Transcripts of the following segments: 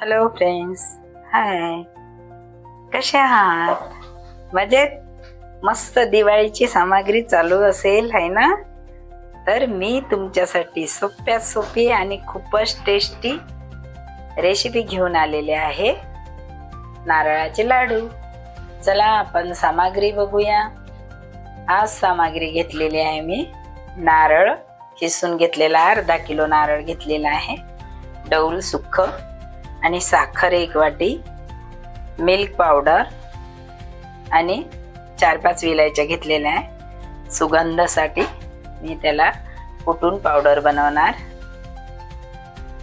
Hello friends hi कसे आहात? मजेत? मस्त दिवाळीची सामग्री चालू असेल आहे ना? तर मी तुमच्यासाठी सोप्यात सोपी आणि खूपच टेस्टी रेसिपी घेऊन आलेले आहे. नारळाचे लाडू. चला आपण सामग्री बघूया. आज सामग्री घेतलेली आहे मी. नारळ. किसून घेतलेला अर्धा किलो नारळ घेतलेला आहे. डौल सुख. आणि साखर एक वाटी मिल्क पावडर आणि चार पाच विलायच्या घेतलेल्या आहे. सुगंधासाठी मी त्याला कुटून पावडर बनवणार?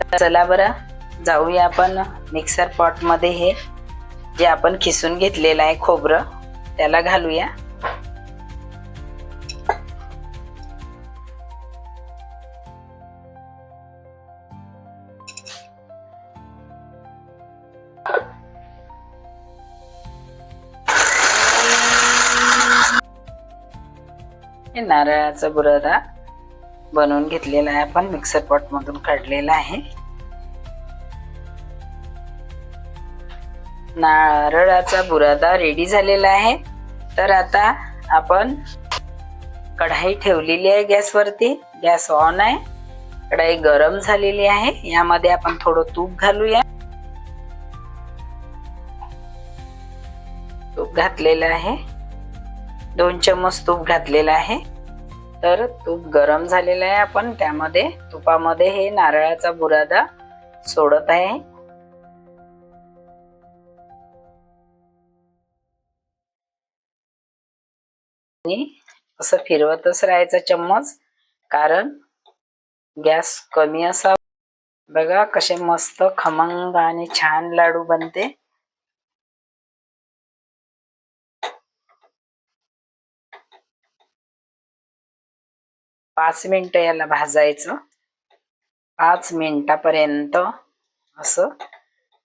तर चला बरं जाऊया आपण मिक्सर पॉटमध्ये हे जे आपण खिसून घेतलेलं आहे खोबरं त्याला घालूया. हे नारळाचा बुरादा बनवून घेतलेला आहे आपण मिक्सर पॉटमधून काढलेला आहे. नारळाचा बुरादा रेडी झालेला आहे. तर आता आपण कढाई ठेवलेली आहे गॅसवरती. गॅस ऑन आहे. कढाई गरम झालेली आहे. यामध्ये आपण थोडं तूप घालूया. तूप घातलेलं आहे. दोन चम्मच तूप घातलेलं आहे. तर तूप गरम झालेलं आहे आपण. त्यामध्ये तुपामध्ये हे नारळाचा बुरादा सोडत आहे. आणि असं फिरवतच राहायचं चम्मच. कारण गॅस कमी असा बघा कसे मस्त खमंग आणि छान लाडू बनते. पाच मिनटं याला भाजायचं. पाच मिनिटापर्यंत असं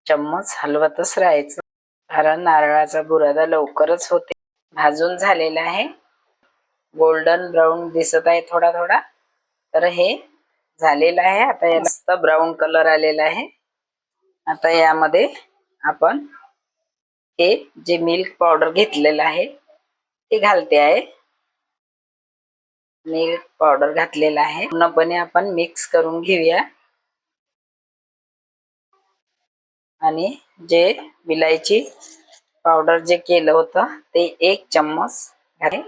चम्मच हलवतच राहायचं. कारण नारळाचा बुरादा लवकरच होते. भाजून झालेला आहे. गोल्डन ब्राऊन दिसत आहे थोडा थोडा. तर हे झालेलं आहे. आता या मस्त ब्राऊन कलर आलेला आहे. आता यामध्ये आपण हे जे मिल्क पावडर घेतलेलं आहे ते घालते आहे. मिल्क पावडर घातलेला आहे. पूर्णपणे आपण मिक्स करून घेऊया. आणि जे विलायची पावडर जे केलं होतं ते एक चम्मच घाले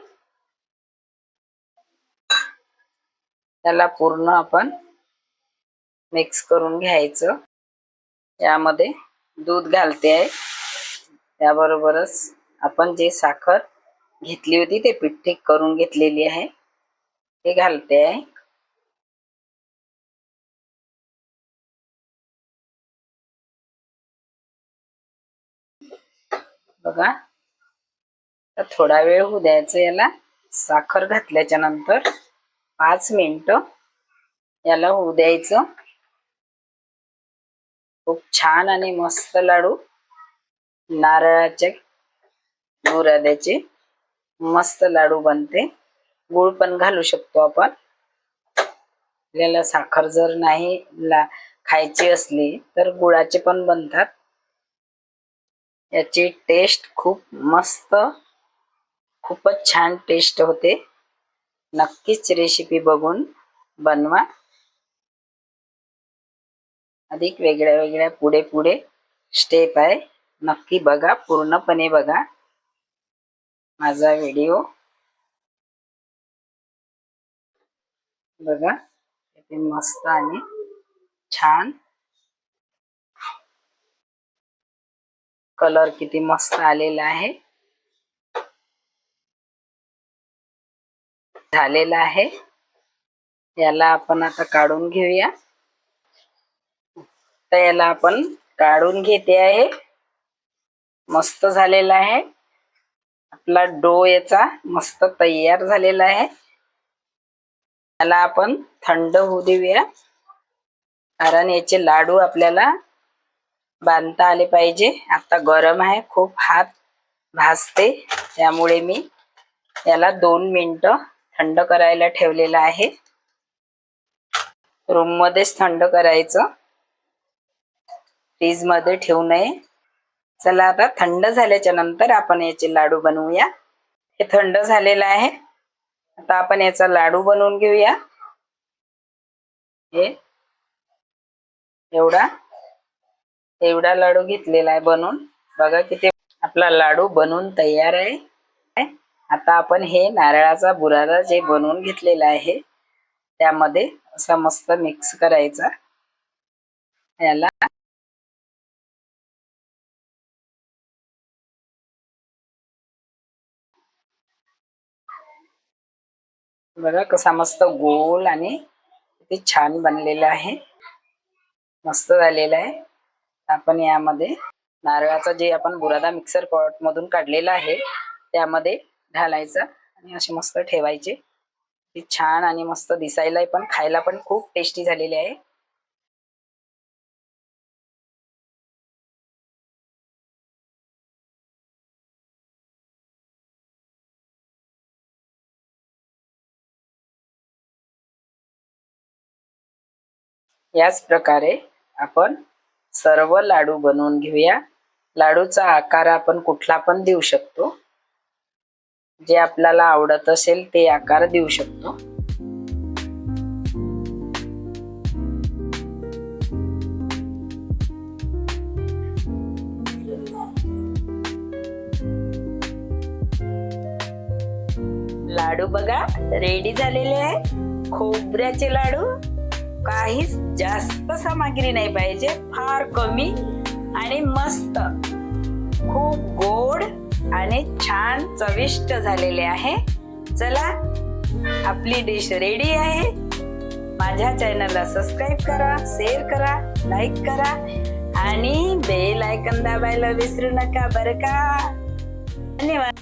त्याला पूर्ण आपण मिक्स करून घ्यायचं. यामध्ये दूध घालते आहे. त्याबरोबरच आपण जे साखर घेतली होती ते पिठ्ठीक करून घेतलेली आहे. ते घालते. बघा. तर थोडा वेळ होऊ द्यायचं याला. साखर घातल्याच्या नंतर पाच मिनिट याला होऊ द्यायचं. खूप छान आणि मस्त लाडू. नारळाचे मुराद्याचे मस्त लाडू बनते. गुळ पण घालू शकतो आपण. आपल्याला साखर जर नाही ला खायची असली तर गुळाचे पण बनतात. याची टेस्ट खूप मस्त खूपच छान टेस्ट होते. नक्कीच रेसिपी बघून बनवा. अधिक वेगळ्या वेगळ्या पुढे पुढे स्टेप आहे. नक्की बघा पूर्णपणे बघा. माझा व्हिडिओ बघा. किती मस्त आणि छान. कलर किती मस्त आलेला आहे. झालेला आहे. याला आपण आता काढून घेऊया. तर याला आपण काढून घेते आहे. मस्त झालेला आहे. आपला डो याचा मस्त तयार झालेला आहे. याला आपण थंड होऊ देऊया. कारण याचे लाडू आपल्याला बांधता आले पाहिजे. आता गरम आहे खूप हात भाजते. त्यामुळे मी याला दोन मिनटं थंड करायला ठेवलेलं आहे. रूममध्येच थंड करायचं. फ्रीजमध्ये ठेवू नये. चला आता थंड झाल्याच्यानंतर आपण याचे लाडू बनवूया. हे थंड झालेलं आहे. आता आपण याचा लाडू बनवून घेऊया. हे. एवढा. एवढा लाडू घेतलेला आहे बनवून बघा किती आपला लाडू बनवून तयार आहे. आता आपण हे नारळाचा बुरादा जे बनवून घेतलेला आहे त्यामध्ये असा मस्त मिक्स करायचा. याला बघा कसा मस्त गोल आणि किती छान बनलेला आहे. मस्त झालेला आहे. आपण यामध्ये नारळाचा जे आपण बुरादा मिक्सर पॉट मधून काढलेला आहे त्यामध्ये घालायचा आणि असे मस्त ठेवायचे. छान आणि मस्त दिसायला पण खायला पण खूप टेस्टी झालेले आहे. याच प्रकारे आपण सर्व लाडू बनवून घेऊया. लाडूचा आकार आपण कुठला पण देऊ शकतो. जे आपल्याला आवडत असेल ते आकार देऊ शकतो. लाडू बघा रेडी झालेले आहे. खोबऱ्याचे लाडू. काहीच जास्त सामग्री नाही पाहिजे. फार कमी आणि मस्त. खूप गोड आणि छान चविष्ट झालेले आहे. चला आपली डिश रेडी आहे. माझ्या चॅनलला सबस्क्राईब करा शेअर करा लाईक करा आणि बेल आयकन दाबायला विसरू नका बरं का? धन्यवाद.